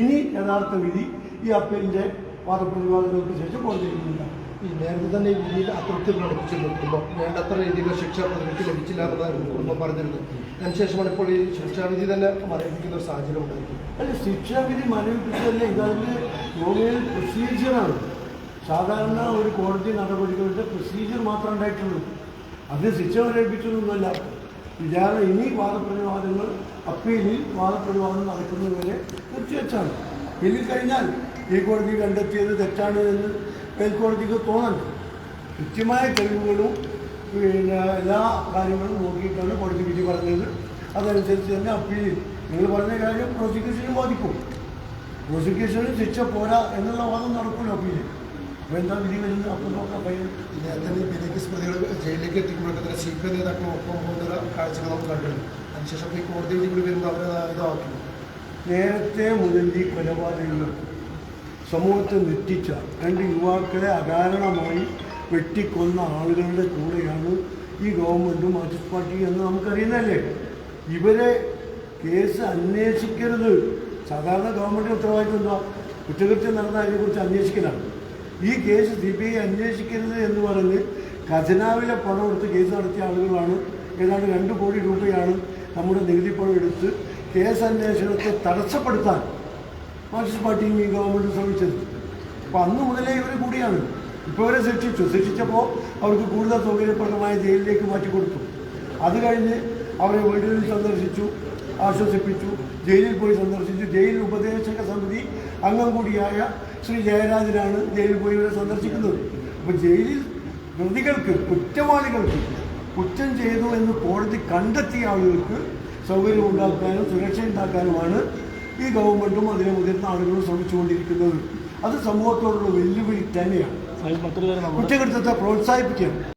ഇനി യഥാർത്ഥ വിധി ഈ അപ്പീലിന്റെ വാദപ്രതിവാദങ്ങൾക്ക് ശേഷം കോടതിയിലില്ല ഈ നേരത്തെ തന്നെ ഈ വിധിയിൽ അതൃപ്തി പ്രകടിപ്പിച്ചു നിൽക്കുമ്പോൾ വേണ്ടത്ര രീതിയിലുള്ള ശിക്ഷ പ്രതിക്ക് ലഭിച്ചില്ല എന്നതാണ് കുടുംബം പറഞ്ഞിരുന്നത്. അതിനുശേഷമാണ് ഇപ്പോൾ ഈ ശിക്ഷാവിധി തന്നെ മരവിപ്പിക്കുന്ന ഒരു സാഹചര്യം ഉണ്ടായിരിക്കും അല്ല ശിക്ഷാവിധി മരവിപ്പിച്ചതല്ല ഇതാണ് യോഗയിൽ പ്രൊസീജിയറാണ് സാധാരണ ഒരു കോടതി നടപടികളുടെ പ്രൊസീജിയർ മാത്രമേ ഉണ്ടായിട്ടുള്ളൂ. അത് ശിക്ഷ മരവിപ്പിച്ചതൊന്നുമല്ല വിചാരണ ഇനി വാദപ്രതിവാദങ്ങൾ അപ്പീലിൽ വാദപ്രതിവാദം നടക്കുന്നതുവരെ നിർത്തിവെച്ചാണ്. ഇനി കഴിഞ്ഞാൽ ഈ കോടതി കണ്ടെത്തിയത് തെറ്റാണ് എന്ന് മേൽക്കോടതിക്ക് തോന്നണം കൃത്യമായ തെളിവുകളും പിന്നെ എല്ലാ കാര്യങ്ങളും നോക്കിയിട്ടാണ് കോടതി വിധി പറഞ്ഞത്. അതനുസരിച്ച് തന്നെ അപ്പീലിൽ നിങ്ങൾ പറഞ്ഞ കാര്യം പ്രോസിക്യൂഷനും ബാധിക്കും പ്രോസിക്യൂഷന് ശിക്ഷ പോരാ എന്നുള്ള വാദം നടക്കുമല്ലോ അപ്പോൾ എന്താ നേരത്തെ പ്രതികൾ ജയിലിലേക്ക് എത്തിക്കുമ്പോഴൊക്കെ സി പി നേതാക്കൾ ഒപ്പം പോകുന്ന കാഴ്ചകൾ കണ്ടിരുന്നു. അതിനുശേഷം ഈ കോടതി വിധി വരുമ്പോൾ അവരെ ഇതാക്കി. നേരത്തെ മുതൽ ഈ കൊലപാതകങ്ങൾ സമൂഹത്തെ നെറ്റിച്ച രണ്ട് യുവാക്കളെ അകാരണമായി വെട്ടിക്കൊന്ന ആളുകളുടെ കൂടെയാണ് ഈ ഗവൺമെന്റും മാർക്സിസ്റ്റ് പാർട്ടി എന്ന് നമുക്കറിയുന്നതല്ലേ? ഇവരെ കേസ് അന്വേഷിക്കരുത്. സാധാരണ ഗവൺമെന്റ് ഉത്തരവാദിത്വം എന്താ? കുറ്റകൃത്യം നടന്ന അതിനെക്കുറിച്ച് അന്വേഷിക്കലാണ്. ഈ കേസ് സി ബി ഐ അന്വേഷിക്കരുത് എന്ന് പറഞ്ഞ് ഖജനാവിലെ പണം എടുത്ത് കേസ് നടത്തിയ ആളുകളാണ്. ഏതാണ്ട് രണ്ട് കോടി രൂപയാണ് നമ്മുടെ നികുതി പണം എടുത്ത് കേസ് അന്വേഷണത്തെ തടസ്സപ്പെടുത്താൻ മാർക്സിസ്റ്റ് പാർട്ടിയും ഈ ഗവൺമെന്റ് ശ്രമിച്ചത്. അപ്പോൾ അന്ന് മുതലേ ഇവർ കൂടിയാണ്. ഇപ്പോൾ ഇവരെ ശിക്ഷിച്ചു. ശിക്ഷിച്ചപ്പോൾ അവർക്ക് കൂടുതൽ സൗകര്യപ്രദമായ ജയിലിലേക്ക് മാറ്റി കൊടുത്തു. അത് കഴിഞ്ഞ് അവരെ വീടുകളിൽ സന്ദർശിച്ചു ആശ്വസിപ്പിച്ചു ജയിലിൽ പോയി സന്ദർശിച്ചു. ജയിൽ ഉപദേശക സമിതി അംഗം കൂടിയായ ശ്രീ ജയരാജനാണ് ജയിലിൽ പോയി ഇവരെ സന്ദർശിക്കുന്നത്. അപ്പോൾ ജയിലിൽ പ്രതികൾക്ക് കുറ്റവാളികൾക്ക് കുറ്റം ചെയ്തു എന്ന് കോടതി കണ്ടെത്തിയ ആളുകൾക്ക് സൗകര്യം ഉണ്ടാക്കാനും സുരക്ഷ ഉണ്ടാക്കാനുമാണ് ഈ ഗവൺമെന്റും അതിലെ മുതിർന്ന ആളുകളും ശ്രമിച്ചുകൊണ്ടിരിക്കുന്നത്. അത് സമൂഹത്തോടുള്ള വെല്ലുവിളി തന്നെയാണ്. കുറ്റകൃത്യത്തെ പ്രോത്സാഹിപ്പിക്കുകയാണ്.